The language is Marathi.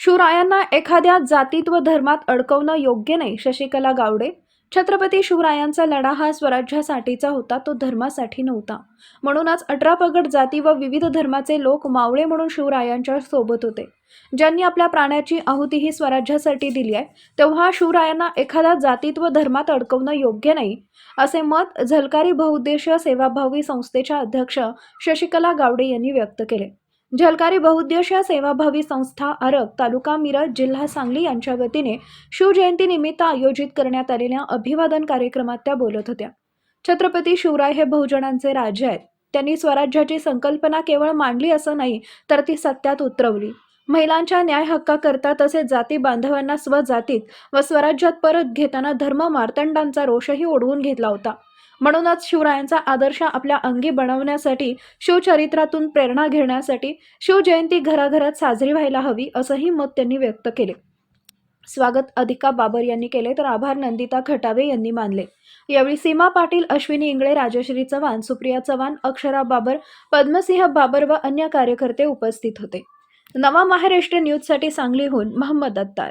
शिवरायांना एखाद्या जातीत व धर्मात अडकवणं योग्य नाही शशिकला गावडे. छत्रपती शिवरायांचा लढा हा स्वराज्यासाठीचा होता तो धर्मासाठी नव्हता. म्हणूनच अठरा पगड जाती व विविध धर्माचे लोक मावळे म्हणून शिवरायांच्या सोबत होते. ज्यांनी आपल्या प्राण्याची आहुती ही स्वराज्यासाठी दिली आहे तेव्हा शिवरायांना एखाद्या जातीत व धर्मात अडकवणं योग्य नाही असे मत झलकारी बहुउद्देशीय सेवाभावी संस्थेच्या अध्यक्ष शशिकला गावडे यांनी व्यक्त केले. झलकारी बहुउद्देशीय सेवाभावी संस्था आरग तालुका मिरज जिल्हा सांगली यांच्या वतीने शिवजयंतीनिमित्त आयोजित करण्यात आलेल्या अभिवादन कार्यक्रमात त्या बोलत होत्या. छत्रपती शिवराय हे बहुजनांचे राजे आहेत. त्यांनी स्वराज्याची संकल्पना केवळ मांडली असं नाही तर ती सत्यात उतरवली. महिलांच्या न्याय हक्काकरता तसेच जाती बांधवांना स्वजातीत व स्वराज्यात परत घेताना धर्म मार्तंडांचा रोषही ओढवून घेतला होता. म्हणूनच शिवरायांचा आदर्श आपल्या अंगी बनवण्यासाठी शिवचरित्रातून प्रेरणा घेण्यासाठी शिवजयंती घराघरात साजरी व्हायला हवी असंही मत त्यांनी व्यक्त केले. स्वागत अधिका बाबर यांनी केले तर आभार नंदिता खटावे यांनी मानले. यावेळी सीमा पाटील अश्विनी इंगळे राजश्री चव्हाण सुप्रिया चव्हाण अक्षरा बाबर पद्मसिंह बाबर व अन्य कार्यकर्ते उपस्थित होते. नवा महाराष्ट्र न्यूजसाठी सांगलीहून महम्मद अत्तार.